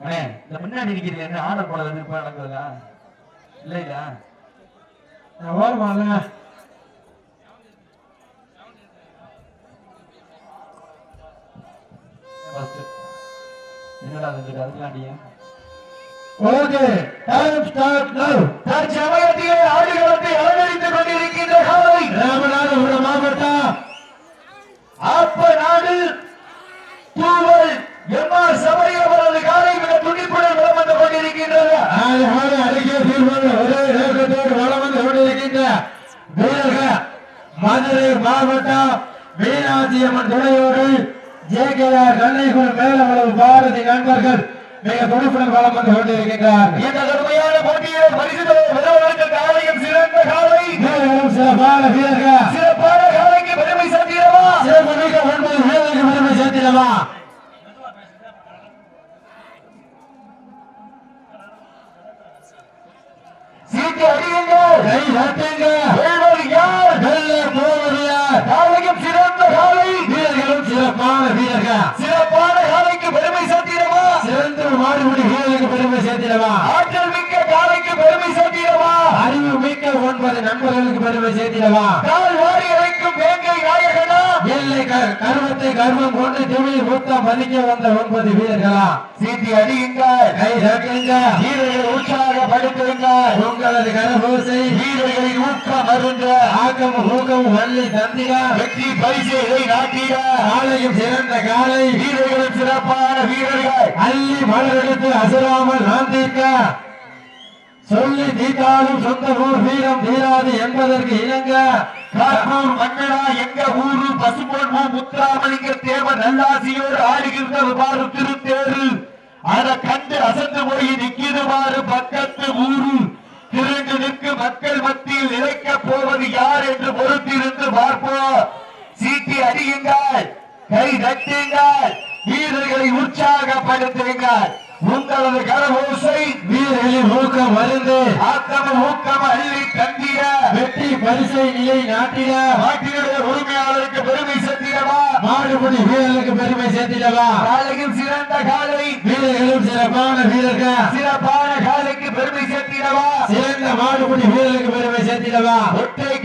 அண்ணே இந்த முன்னாடி இருக்கிறீங்க என்ன ஆர்டர் போல வந்து இல்லையா? ஓரமால என்னடா செஞ்சுட்டு ஓகே டைம் ஸ்டார்ட் நவ் தற்சமயத்திலே ஆடுகளத்தை அலங்கரித்துக் கொண்டிருக்கின்ற காலை ராமநாதபுரம் மாவட்டம் அப்ப நாடு தூவல் எம்ஆர் சபரி அவரது காலை மிக துடிப்புடன் வலம் வந்து ஆறு அருகே தீர்மானம் வளம் வந்து கொண்டிருக்கின்ற வீரர்கள் மதுரை மாவட்டம் மீனாட்சி அம்மன் துணையோடு ஜேகேஆர் கண்ணைக்குள் மேலவளவு பாரதி நண்பர்கள் மிக துடிப்புடன் வளம் வந்து கொண்டிருக்கின்றார்கள். இந்த கடுமையான போட்டியில் பெறுவதற்கு காலையும் சிறந்த காலை. சிறப்பான வீரர்கள் சிறப்பான காலைக்கு பெருமை சேர்த்திடவா சிறப்பு மிக்க ஒன்பது வீரர்களுக்கு பெருமை சேர்த்திடவா சீட்டு அடியுங்கள் கை தட்டுங்க வெல்வது யார் வெல்ல போவது யார் காலையும் சிறந்த காலை வீரர்களும் சிறப்பான வீரர்கள் சிறப்பான காலைக்கு பெருமை சேர்த்திடவா சிறந்த மாடுபிடி வீரர்களுக்கு பெருமை சேர்த்திடவா ஆற்றல் மிக்க காலைக்கு பெருமை சேர்த்திடவா அறிவு மிக்க ஒன்பது நண்பர்களுக்கு பெருமை சேர்த்திடவா? கால் வாரி அழைக்கும் வேங்கை நாயகனா? எல்லை க- கர்வத்தை கர்வம் கொண்டு திமிழ் முத்தம் மதிக்க வந்த ஒன்பது வீரர்களா? சீட்டி அடியுங்கள். கை தட்டுங்க வீரர்களை உற்சாகப்படுத்துங்கள் உங்களது கரபோசை வீரர்களின் ஊக்கம் மருந்த ஆக்கம் ஊக்கம் வள்ளி தந்திர வெற்றி பரிசை நாட்டிட. காலையும் சிறந்த காலை. வீரர்களும் சிறப்பான வீரர்கள். அள்ளி மலரெடுத்து அசராமல் நான் தீர்க்க. சொல்லி தீட்டாலும் சொந்த ஊர் வீரம் தீராது என்பதற்கு இணங்க காப்பூர் மன்னடா எங்க ஊரு பசும்பொன் பூ முத்துராமலிங்க தேவன் நல்லாசியோடு ஆடுகின்றது திருத்தேரு. அத கண்டு அசந்து போய் நிக்கிது பக்கத்து ஊரு. திரண்டு நிற்கும் மக்கள் மத்தியில் நிலைக்க போவது யார் என்று பொறுத்திருந்து பார்ப்போம். சீட்டி அடியுங்கள் கை தட்டுங்கள் வீரர்களை உற்சாகப்படுத்துங்கள். உங்களது கரவோசை வீரர்களின் ஊக்கம் மருந்து ஆத்தம ஊக்கம் அள்ளி தந்திட. வெற்றி பரிசை நிலை நாட்டிட. நாட்டினுடைய உரிமையாளருக்கு பெருமை சேர்த்திடவா? மாடுபிடி வீரர்களுக்கு பெருமை சேர்த்திடவா? காலையில் சிறந்த காலை. வீரர்களும் சிறப்பான வீரர்கள். சிறப்பான காலைக்கு பெருமை சேர்த்திடவா? சிறந்த மாடுபிடி வீரர்களுக்கு பெருமை சேர்த்திடவா? ஒற்றை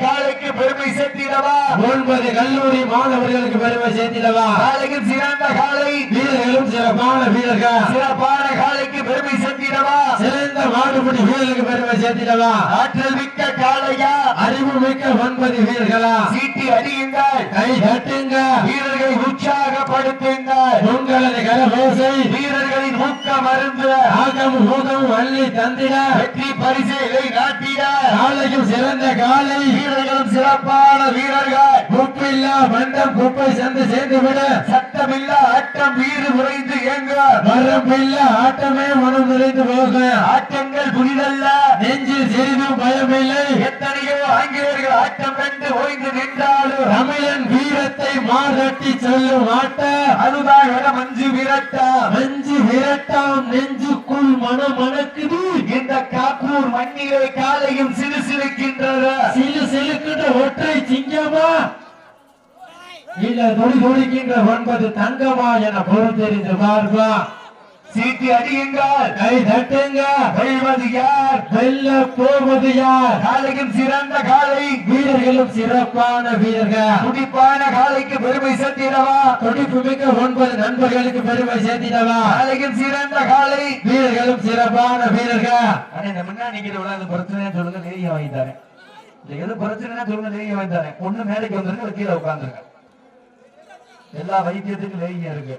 காலைக்கு பெருமை சேர்த்திடவா? ஒன்பது கல்லூரி மாணவர்களுக்கு பெருமை சேர்த்திடவா? காலையில் சிறந்த காலை. வீரர்களும் சிறப்பான வீரர்கள். சிறப்பான காலைக்கு பெருமை சேர்த்திடவா? சிறந்த மாடுபிடி வீரர்களுக்கு பெருமை சேர்த்திடவா? ஆற்றல் மிக்க அறிவு மிக்க ஒன்பது வீரர்களா? சீட்டி அடியுங்கள். கை தட்டுங்க வீரர்களை உற்சாகப்படுத்துங்கள். உங்களது கரபோசை வீரர்களின் ஊக்க மருந்து. ஆகம் ஊகம் அள்ளி தந்திட. வெற்றி பரிசை நாட்டிட. காலையும் சிறந்த காலை. வீரர்களும் சிறப்பான வீரர்கள். குப்பில்லா வண்டம் குப்பை சந்து சேர்ந்து விட சட்டமில்லா ஆட்டம் வீடு உறைந்து இயங்க. வரம்பில்லா ஆட்டமே மனம் நிறைந்து போக. ஆட்டங்கள் புனிதல்ல. நெஞ்சில் சிறிதும் பயமில்லை. எத்தனையோ ஆங்கிலேயர்கள் ஆட்டம் கண்டு ஓய்ந்து நின்றாலும் தமிழன் வீரத்தை மாறட்டி சொல்லும் ஆட்ட அதுதான் என மஞ்சு விரட்டா. மஞ்சு விரட்டாம் நெஞ்சுக்குள் மனம் மணக்குது இந்த காப்பூர் மண்ணிலே காலையும் சிறு சிறுக்கின்றது சிலு சிலுக்கின்ற ஒற்றை சிங்கமா? இல்ல துடி துடிக்கின்ற ஒன்பது தங்கமா என பொருள் தெரிந்து பார்க்கலாம். சீட்டி அடியுங்கள் கை தட்டுங்க. வெல்வது யார்? வெல்ல போவது யார்? காலையும் சிறந்த காலை. வீரர்களும் சிறப்பான வீரர்கள். துடிப்பான காலைக்கு பெருமை சேர்த்திடவா? துடிப்பு மிக்க ஒன்பது நண்பர்களுக்கு பெருமை சேர்த்திடவா? காலையும் சிறந்த காலை. வீரர்களும் சிறப்பான வீரர்கள். ஆனா இந்த முன்னாடி நிக்கிறவங்க பிரச்சனை சொல்லுங்க லேகிய வாங்கி தரேன் எது பிரச்சனைனா சொல்லுங்க லேகிய வாங்கி தரேன் ஒண்ணு மேலைக்கு வந்துருங்க கீழே உட்காந்துருங்க எல்லா வைத்தியத்துக்கும் லேகியம் இருக்கு.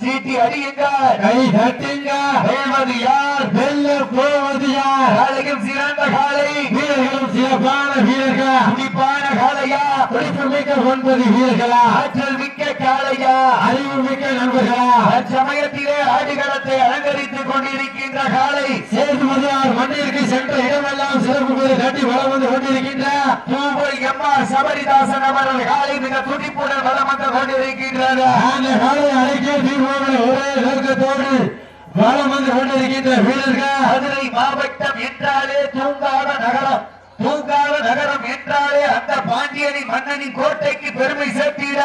சீட்டி அடியுங்கள் கை தட்டுங்க. வெல்வது யார்? வெல்ல போவது யார்? காலையும் சிறந்த காலை. வீரர்களும் சிறப்பான வீரர்கள்? துடிப்பான காளையா துடிப்பு மிக்க ஒன்பது வீரர்களா? ஆற்றல் மிக்க காளையா அறிவு மிக்க நண்பர்களா? அச்சமயத்திலே ஆடுகளத்தை அலங்கரித்துக் கொண்டிருக்கின்ற காலை. சேதுமதியார் மண்ணிற்கு சென்ற இடமெல்லாம் சிறப்பு பேர் கட்டி வளம் வந்து கொண்டிருக்கின்ற. தூபல் எம்ஆர் சபரிதாசன் அவர்கள் காலை மிக துடிப்புடன் வலம் வந்து கொண்டிருக்கின்றது அந்த காலை அழைக்க தீர்மானம் ஒரே நோக்கத்தோடு வளம் வந்து கொண்டிருக்கின்ற வீரர்கள். மதுரை மாவட்டம் என்றாலே தூங்காத நகரம். தூங்காத நகரம் என்றாலே அந்த பாண்டியனின் மன்னனின் கோட்டைக்கு பெருமை சேர்த்திட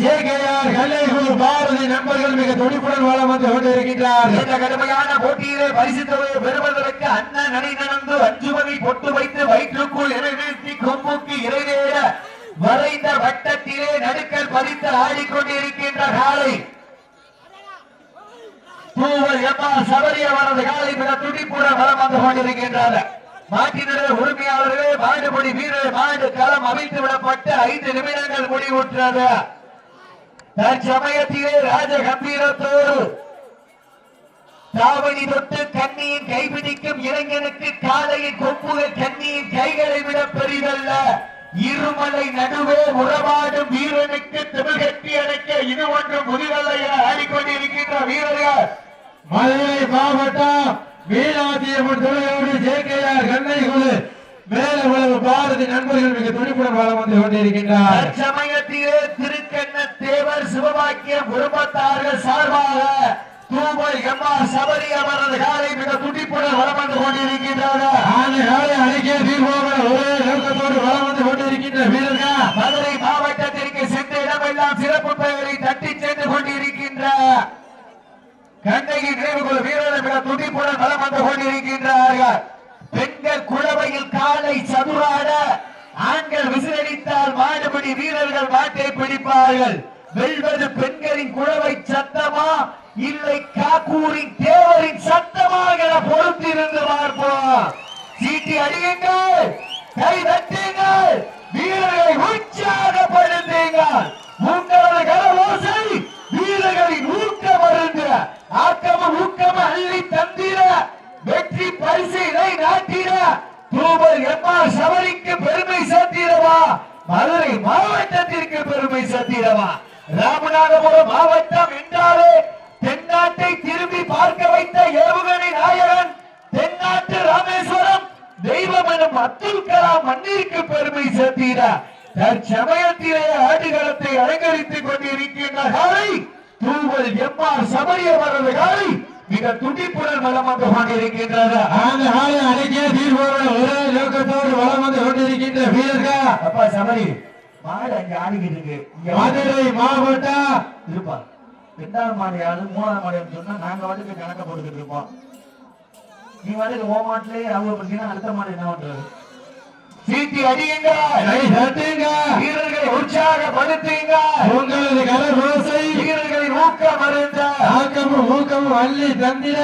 ஜேகேஆர் கல்லைகுரு பாரதி நண்பர்கள் மிக துடிப்புடன் வளம் வந்து கொண்டிருக்கின்றார்கள் இந்த கடுமையான போட்டியிலே பரிசு தொகையை பெறுவதற்கு அண்ணன் நடை நடந்து அஞ்சுவதை பொட்டு வைத்து வயிற்றுக்குள் இறைநிறுத்தி கொம்புக்கு இறைவேற வரைந்த வட்டத்திலே நடுக்கல் பதித்து ஆடிக்கொண்டிருக்கின்ற காலை தூவல் எம்மா சபரிய வரது காலை மிக துடிப்புடன் வளம் வந்து கொண்டிருக்கின்றார். மாட்டினுடைய உரிமையாளர்களே மாடுபடி வீரர் மாடு களம் அமைத்து விடப்பட்டு ஐந்து நிமிடங்கள் முடிவுற்றது. தற்சமயத்திலே ராஜ கம்பீரத்தோடு தாவணி தொட்டு கண்ணியின் கைபிடிக்கும் இளைஞனுக்கு காலையின் கொம்புகள் கண்ணியின் கைகளை விட பெரிதல்ல. இருமலை நடுவே உறவாடும் வீரனுக்கு திமிழ்கட்டி அடைக்க இது ஒன்றும் புதிதல்ல என ஆடிக்கொண்டிருக்கின்ற வீரர்கள். மதுரை மாவட்டம் மீனாட்சியம்மன் துணையோடு ஜேகேஆர் கண்ணைகுரு மேலவளவு பாரதி நண்பர்கள் மிக துடிப்புடன் வளம் வந்து கொண்டிருக்கின்றார். தற்சமயத்திலே திருக்கண்ண தேவர் சிவபாக்கியம் குடும்பத்தார்கள் சார்பாக தூமல் எம்ஆர் சபரி அவரது காலை மிக துடிப்புடன் வளம் வந்து கொண்டிருக்கின்றார்கள். அந்த காலை ஒரே நோக்கத்தோடு வளம் வந்து கொண்டிருக்கின்ற வீரர்கள் மதுரை மாவட்டத்திற்கு சென்ற இடமெல்லாம் சிறப்பு பெயரை தட்டி சென்று கொண்டிருக்கின்ற கண்ணகி நினைவுகள் வீரர்கள் துடிப்புடன் வளம் வந்து கொண்டிருக்கின்றார்கள். பெண்கள் குழவையில் காலை சதுராட ஆண்கள் விசிலடித்தால் மாடுபடி வீரர்கள் மாட்டை பிடிப்பார்கள். வெல்வது பெண்களின் குழவை சத்தமா? இல்லை காக்கூரின் தேவரின் சத்தமா என பொறுத்திருந்து பார்ப்போம். சீட்டி அடியுங்கள். கை தட்டுங்கள் வீரர்களை உற்சாகப்படுத்துங்கள் உங்களது கரவோசை வீரர்களின் ஊக்க மருந்து ஊக்கம் அள்ளி தந்திர வெற்றி பரிசு பரிசினை நாட்டிட. தூபல் எம்ஆர் சபரிக்கு பெருமை சேர்த்திடவா மதுரை மாவட்டத்திற்கு பெருமை சேர்த்திடவா ராமநாதபுரம் மாவட்டம் என்றாலே தென்னாட்டை திரும்பி பார்க்க வைத்த ஏவுகணை நாயகன் தென்னாட்டு ராமேஸ்வரம். தெய்வம் எனும் அப்துல் கலாம் மண்ணிற்கு பெருமை சேர்த்தீர தற்சமயத்திலே ஆடுகளத்தை அலங்கரித்துக் கொண்டிருக்கின்ற காலை தூவல் எம்ஆர் சபரி அவரது காலை. மிக துடிப்புடன் வளம் வந்து கொண்டிருக்கின்றது. அந்த காலை அழைக்க தீர்வோக ஒரே நோக்கத்தோடு வளம் வந்து கொண்டிருக்கின்ற வீரர்கள். அப்பா சபரி மாடு அங்க ஆடிக்கிட்டு இருக்கு இங்க வந்து மதுரை மாவட்டம் இருப்பா. ரெண்டாவது மாடு யாரு? மூணாவது சொன்னா நாங்க வாட்டுக்கு கணக்க போட்டுக்கிட்டு இருப்போம். நீ வாட்டுக்கு ஓ மாட்டிலே அவங்க பத்தினா அடுத்த மாடு என்ன பண்றது? சீட்டி அடியுங்க. வீரர்களை உற்சாகப்படுத்துங்க. உங்களது வீரர்களின் ஊக்கம் மருந்த ஆக்கமும் ஊக்கமும் அள்ளி தந்திர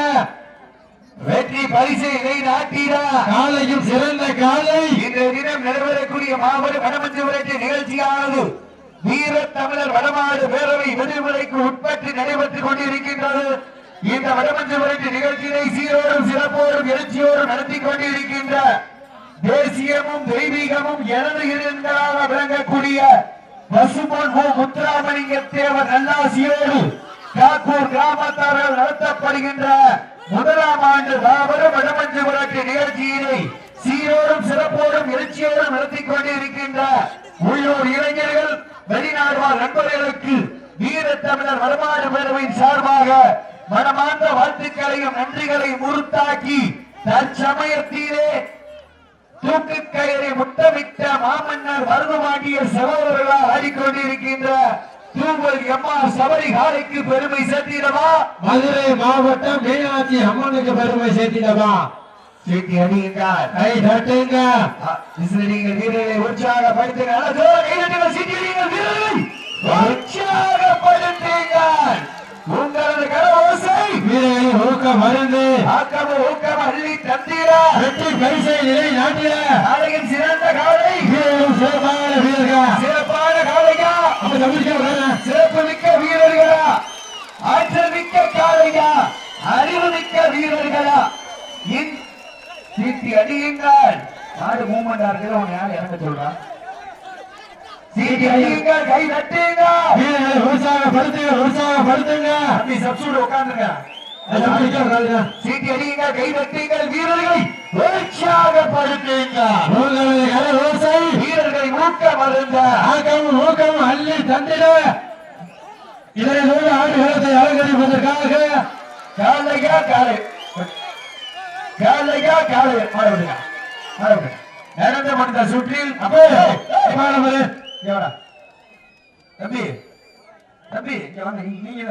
வெற்றி பரிசை இதை நாட்டிட. காலையும் சிறந்த காலை. இன்றைய தினம் நடைபெறக்கூடிய மாபெரும் வடமஞ்சு விரட்டு நிகழ்ச்சியானது வீர தமிழர் வடமாடு பேரவை விடுமுறைக்கு உட்பட்டு நடைபெற்றுக் கொண்டிருக்கின்றது. இந்த வடமஞ்சு விரட்டு நிகழ்ச்சியை சீரோடும் சிறப்போடும் எழுச்சியோடும் நடத்தி கொண்டிருக்கின்ற தேசியமும் தெய்வீகமும் எனது இருந்ததாக விளங்கக்கூடிய பசுமன் முத்துராமலிங்க தேவர் நல்லாசியோடு காக்கூர் கிராமத்தாரால் நடத்தப்படுகின்ற முதலாம் ஆண்டு மாபெரும் வடமஞ்சு விளக்கு நிகழ்ச்சியினை சீரோடும் சிறப்போடும் எழுச்சியோடும் நடத்தி கொண்டிருக்கின்ற உள்ளூர் இளைஞர்கள் வெளிநாடுவார் நண்பர்களுக்கு வீர தமிழர் வருமான பேரவையின் சார்பாக மனமார்ந்த வாழ்த்துக்களையும் நன்றிகளையும் உறுத்தாக்கி தற்சமயத்திலே தூக்கு கயிறை முத்தமிட்ட மாமன்னர் மருதுமாண்டிய சகோதரர்களால் ஆடிக்கொண்டிருக்கின்ற தூவல் எம்மா சபரி காலைக்கு பெருமை சேர்த்திடவா? மதுரை மாவட்டம் மீனாட்சி அம்மனுக்கு பெருமை சேர்த்திடவா? சீட்டி அடியுங்கள் கை தட்டுங்க. நீங்கள் உற்சாகப்படுத்துங்க சீட்டி உங்களது வீரர்களின் ஊக்கம் மருந்து. ஆக்கம ஊக்கம் அள்ளி தந்திர. வெற்றி பரிசை நிலை நாட்டிட. காலையில் சிறந்த காலை. வீரர்களும் சிறப்பான வீரர்கள்? சிறப்பான காலையா? அப்ப தமிழ்ச்சி சிறப்பு மிக்க வீரர்களா? ஆற்றல் மிக்க காளையா அறிவு மிக்க வீரர்களா? இன் சீட்டி அடியுங்கள். நாடு மூமெண்டா இருக்கிற உன்னை யார் இறங்க சொல்றா? சீட்டி அடியுங்கள் கை தட்டுங்க வீரர்களை உற்சாகப்படுத்துங்க உற்சாகப்படுத்துங்க. தம்பி சப்சூட் உட்கார்ந்துங்க அது தமிழ்ச்சி வீரர்களை உற்சாகப்படுத்துங்க வீரர்களை ஊக்க மருந்த ஆக்கமும் ஊக்கமும் அள்ளி தந்திட இதனை சொல்லி ஆடுகளத்தை அலங்கரிப்பதற்காக காலையா காலை காலையா காலை மாற விடுங்க மாற மனித சுற்றில் அப்போ தம்பி தம்பி நீங்க